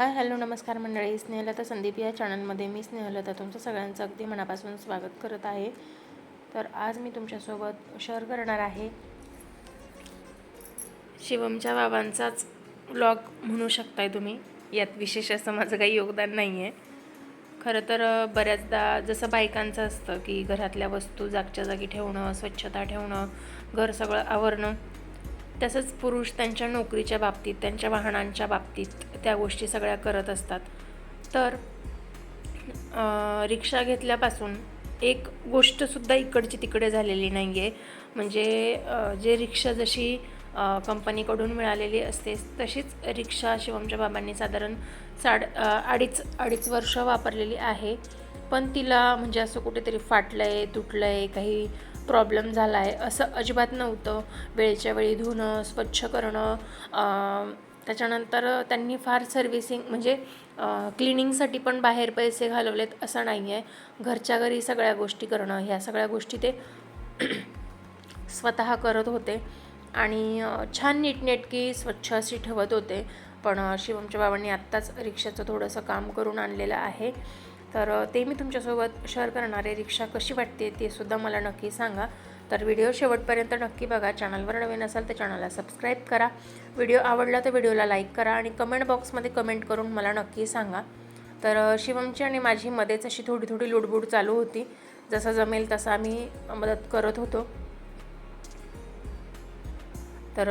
Hi hello नमस्कार मंडळी. स्नेहलता संदीप या चॅनलमध्ये मी स्नेहलता तुमचं सगळ्यांचं अगदी मनापासून स्वागत करत आहे. तर आज मी तुमच्यासोबत शेअर करणार आहे शिवमच्या बाबांचाच ब्लॉग म्हणू शकताय तुम्ही. यात विशेष असं माझं काही योगदान नाही आहे खरं तर बऱ्याचदा जसं बायकांचं असतं की घरातल्या वस्तू जागच्या जागी ठेवणं स्वच्छता ठेवणं घर सगळं आवरणं तसंच पुरुष त्यांच्या नोकरीच्या बाबतीत त्यांच्या वाहनांच्या बाबतीत त्या गोष्टी सगळ्या करत असतात. तर रिक्षा घेतल्यापासून एक गोष्टसुद्धा इकडची तिकडे झालेली नाही आहे म्हणजे जे रिक्षा जशी कंपनीकडून मिळालेली असते तशीच रिक्षा शिवमच्या बाबांनी साधारण साड अडीच अडीच वर्ष वापरलेली आहे. पण तिला म्हणजे असं कुठेतरी फाटलं आहे तुटलं आहे काही प्रॉब्लेम झाला आहे असं अजिबात नव्हतं. वेळच्या वेळी धुणं स्वच्छ करणं त्याच्यानंतर त्यांनी फार सर्व्हिसिंग म्हणजे क्लिनिंगसाठी पण बाहेर पैसे घालवलेत असं नाही आहे घरच्या घरी सगळ्या गोष्टी करणं ह्या सगळ्या गोष्टी ते स्वतः करत होते. आणि छान नीटनेटकी स्वच्छ अशी ठेवत होते. पण शिवमच्या बाबांनी आत्ताच रिक्षाचं थोडंसं काम करून आणलेलं आहे. तर ते मी तुमच्यासोबत शेअर करणार आहे. रिक्षा कशी वाटते ते सुद्धा मला नक्की सांगा. तर व्हिडिओ शेवटपर्यंत नक्की बघा. चॅनलवर नवीन असाल तर चॅनलला सबस्क्राईब करा. व्हिडिओ आवडला तर व्हिडिओला लाईक करा आणि कमेंट बॉक्समध्ये कमेंट करून मला नक्की सांगा. तर शिवमची आणि माझी मध्येच अशी थोडी थोडी लुडबुड चालू होती. जसं जमेल तसं आम्ही मदत करत होतो. तर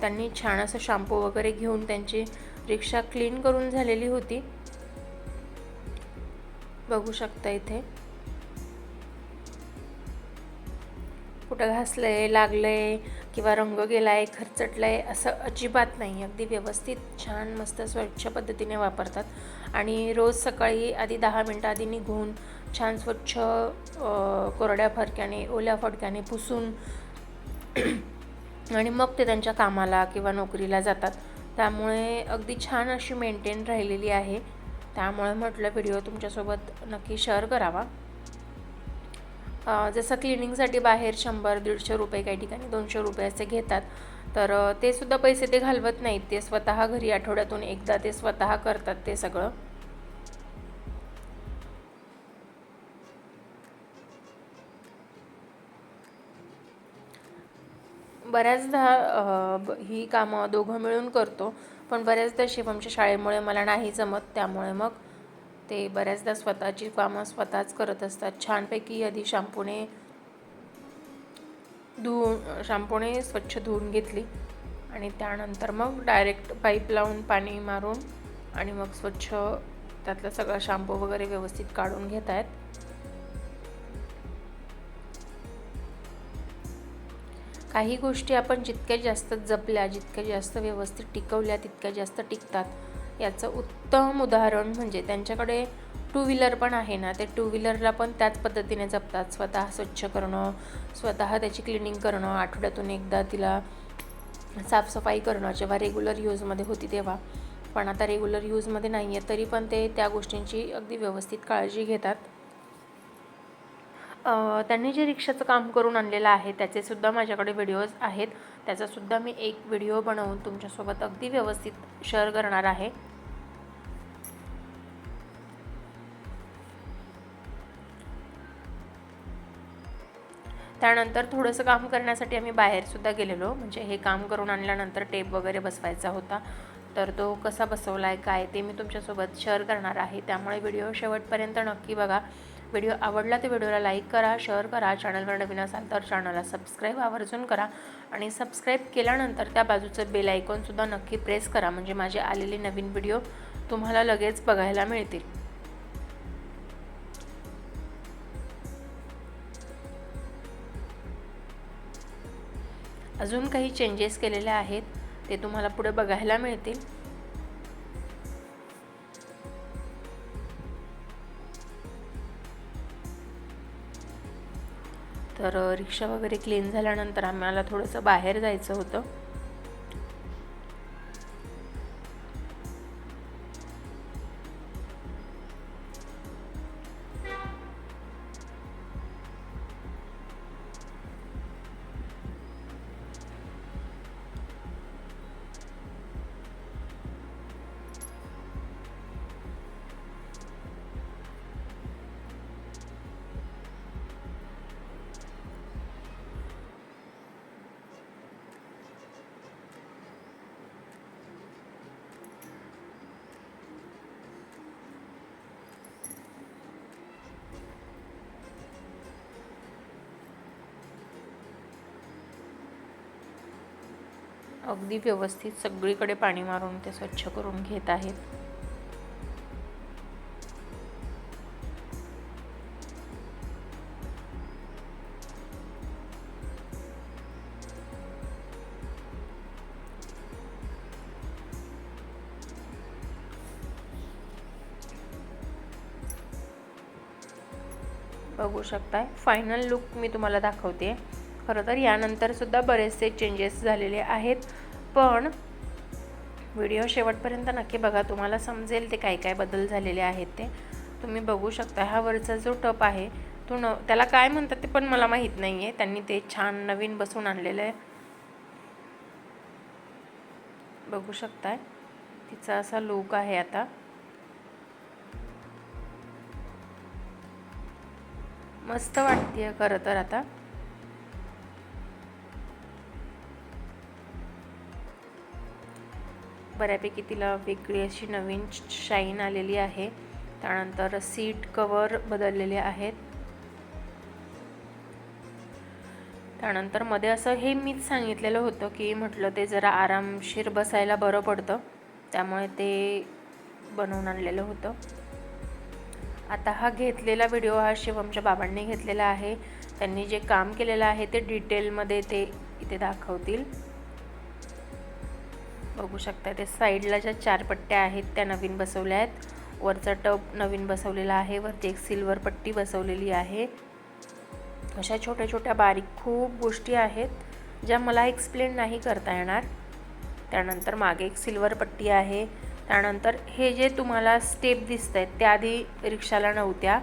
त्यांनी छान असं शॅम्पू वगैरे घेऊन त्यांची रिक्षा क्लीन करून झालेली होती. बघू शकता इथे. घासलं आहे लागलं आहे किंवा रंग गेला आहे खरचटलं आहे असं अजिबात नाही. अगदी व्यवस्थित छान मस्त स्वच्छ पद्धतीने वापरतात. आणि रोज सकाळी आधी दहा मिनटं आधी निघून छान स्वच्छ कोरड्या फडक्याने ओल्या फडक्याने पुसून आणि मग ते त्यांच्या कामाला किंवा नोकरीला जातात. त्यामुळे अगदी छान अशी मेंटेन राहिलेली आहे. त्यामुळे म्हटलं व्हिडिओ तुमच्यासोबत नक्की शेअर करावा. जसं क्लिनिंगसाठी बाहेर शंभर दीडशे रुपये काही ठिकाणी दोनशे रुपये असे घेतात. तर ते सुद्धा पैसे ते घालवत नाहीत. ते स्वतः घरी आठवड्यातून एकदा ते स्वतः करतात ते सगळं. बऱ्याचदा ही कामं दोघं मिळून करतो. पण बऱ्याचदा शिवमच्या शाळेमुळे मला नाही जमत. त्यामुळे मग ते बऱ्याचदा स्वतःची कामं स्वतःच करत असतात. छानपैकी आधी शॅम्पूने धुवून शॅम्पूने स्वच्छ धुवून घेतली आणि त्यानंतर मग डायरेक्ट पाईप लावून पाणी मारून आणि मग स्वच्छ त्यातलं सगळं शॅम्पू वगैरे व्यवस्थित काढून घेत आहेत. काही गोष्टी आपण जितक्या जास्त जपल्या जितक्या जास्त व्यवस्थित टिकवल्या तितक्या जास्त टिकतात. याचं उत्तम उदाहरण म्हणजे त्यांच्याकडे टू व्हीलर पण आहे ना ते टू व्हीलरला पण त्याच पद्धतीने जपतात. स्वतः स्वच्छ करणं स्वतः त्याची क्लिनिंग करणं आठवड्यातून एकदा तिला साफसफाई करणं जेव्हा रेग्युलर यूजमध्ये होती तेव्हा. पण आता रेग्युलर यूजमध्ये नाही आहे तरी पण ते त्या गोष्टींची अगदी व्यवस्थित काळजी घेतात. त्यांनी जे रिक्षाचं काम करून आणलेलं आहे त्याचेसुद्धा माझ्याकडे व्हिडिओज आहेत. त्याचासुद्धा मी एक व्हिडिओ बनवून तुमच्यासोबत अगदी व्यवस्थित शेअर करणार आहे. त्यानंतर थोडंसं काम करण्यासाठी आम्ही बाहेरसुद्धा गेलेलो. म्हणजे हे काम करून आणल्यानंतर टेप वगैरे बसवायचा होता. तर तो कसा बसवला आहे काय ते मी तुमच्यासोबत शेअर करणार आहे. त्यामुळे व्हिडिओ शेवटपर्यंत नक्की बघा. व्हिडिओ आवडला तर व्हिडिओला लाईक करा शेअर करा चॅनलवर नवीन असाल तर चॅनलला सबस्क्राईब आवर्जून करा आणि सबस्क्राईब केल्यानंतर त्या बाजूचं बेल आयकॉनसुद्धा नक्की प्रेस करा म्हणजे माझे आलेले नवीन व्हिडिओ तुम्हाला लगेच बघायला मिळतील. अजून काही चेंजेस केलेले आहेत ते तुम्हाला पुढे बघायला मिळतील. तर रिक्षा वगैरे क्लीन झाल्यानंतर आम्हाला थोडंसं बाहेर जायचं होतं. अगदी व्यवस्थित सगळीकडे पाणी मारून ते स्वच्छ करून घेत आहेत. बघू शकताय. फायनल लुक मी तुम्हाला दाखवते. खरं तर यानंतरसुद्धा बरेचसे चेंजेस झालेले आहेत. पण व्हिडिओ शेवटपर्यंत नक्की बघा तुम्हाला समजेल ते काय काय बदल झालेले आहेत ते. तुम्ही बघू शकता हा वरचा जो टप आहे तो न त्याला काय म्हणतात ते पण मला माहीत नाही आहे त्यांनी ते छान नवीन बसून आणलेलं आहे. बघू शकताय. तिचा असा लुक आहे आता. मस्त वाटते खरं तर आता. बऱ्यापैकी तिला वेगळी अशी नवीन शाईन आलेली आहे. त्यानंतर सीट कवर बदललेले आहेत. त्यानंतरमध्ये असं हे मीच सांगितलेलं होतं की म्हटलं ते जरा आरामशीर बसायला बरं पडतं. त्यामुळे ते बनवून आणलेलं होतं. आता हा घेतलेला व्हिडिओ हा शिवमच्या बाबांनी घेतलेला आहे. त्यांनी जे काम केलेलं आहे ते डिटेलमध्ये ते इथे दाखवतील. बघू शकता ते साईडला ज्या चार पट्ट्या आहेत त्या नवीन बसवल्या आहेत. वरचा टप नवीन बसवलेला आहे वरती एक सिल्वर पट्टी बसवलेली आहे. अशा छोट्या छोट्या बारीक खूप गोष्टी आहेत ज्या मला एक्सप्लेन नाही करता येणार. त्यानंतर मागे एक सिल्वर पट्टी आहे. त्यानंतर हे जे तुम्हाला स्टेप दिसत आहेत त्या आधी रिक्षाला नव्हत्या.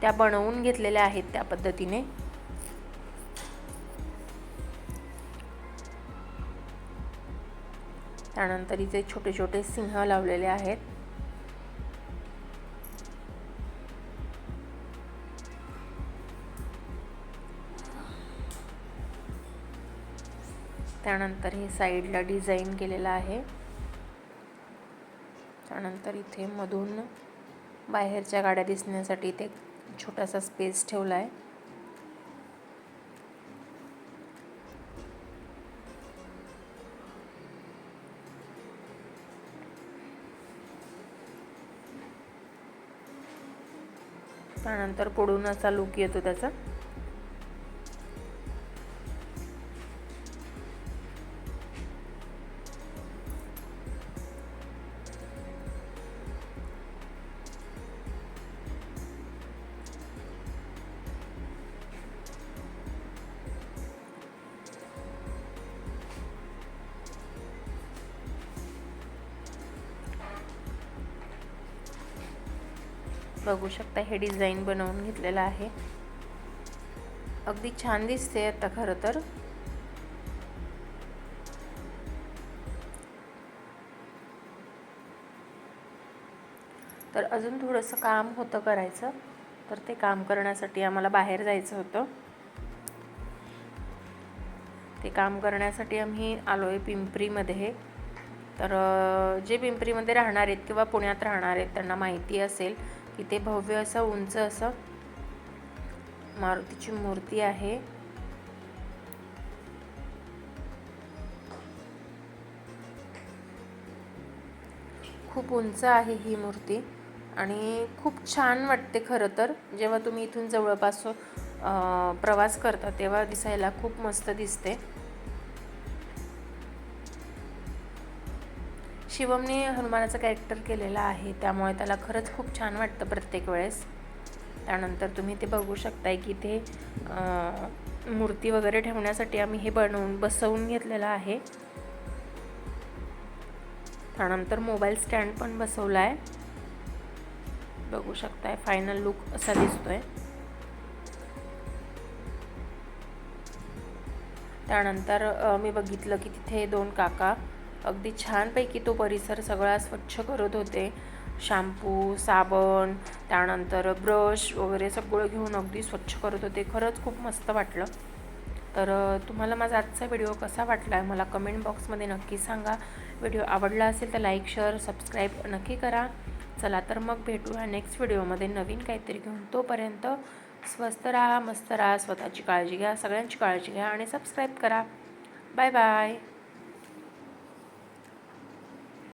त्या बनवून घेतलेल्या आहेत त्या पद्धतीने. त्यानंतर इथे छोटे छोटे सिंह लावलेले आहेत. त्यानंतर हे साईडला डिझाईन केलेलं आहे. त्यानंतर इथे मधून बाहेरच्या गाड्या दिसण्यासाठी इथे छोटासा स्पेस ठेवला आहे त्यानंतर पुढून असा लुक येतो त्याचा. बघू शकता हे डिझाईन बनवून घेतलेलं आहे. अगदी छान दिसते आता खरं तर. तर अजून थोडंसं काम होतं करायचं तर ते काम करण्यासाठी आम्हाला बाहेर जायचं होतं. ते काम करण्यासाठी आम्ही आलो आहे पिंपरीमध्ये. तर जे पिंपरीमध्ये राहणार आहेत किंवा पुण्यात राहणार आहेत त्यांना माहिती असेल. इथे भव्य असं उंच असं मारुतीची मूर्ती आहे. खूप उंच आहे ही मूर्ती आणि खूप छान वाटते खरं तर. जेव्हा तुम्ही इथून जवळपास प्रवास करता तेव्हा दिसायला खूप मस्त दिसते. शिवमने हनुमानाचं कॅरेक्टर केलेलं आहे त्यामुळे त्याला खरंच खूप छान वाटतं प्रत्येक वेळेस. त्यानंतर तुम्ही ते बघू शकताय की ते मूर्ती वगैरे ठेवण्यासाठी आम्ही हे बनवून बसवून घेतलेलं आहे. त्यानंतर मोबाईल स्टँड पण बसवला आहे बघू शकताय फायनल लुक असा दिसतोय. त्यानंतर मी बघितलं की तिथे दोन काका अगदी छानपैकी तो परिसर सगळा स्वच्छ करत होते. शॅम्पू साबण त्यानंतर ब्रश वगैरे सगळं घेऊन अगदी स्वच्छ करत होते. खरंच खूप मस्त वाटलं. तर तुम्हाला माझा आजचा व्हिडिओ कसा वाटला आहे मला कमेंट बॉक्समध्ये नक्की सांगा. व्हिडिओ आवडला असेल तर लाईक शेअर सबस्क्राईब नक्की करा. चला तर मग भेटूया नेक्स्ट व्हिडिओमध्ये. नवीन काहीतरी घेऊन तोपर्यंत स्वस्त राहा मस्त राहा स्वतःची काळजी घ्या सगळ्यांची काळजी घ्या आणि सबस्क्राईब करा. Bye bye.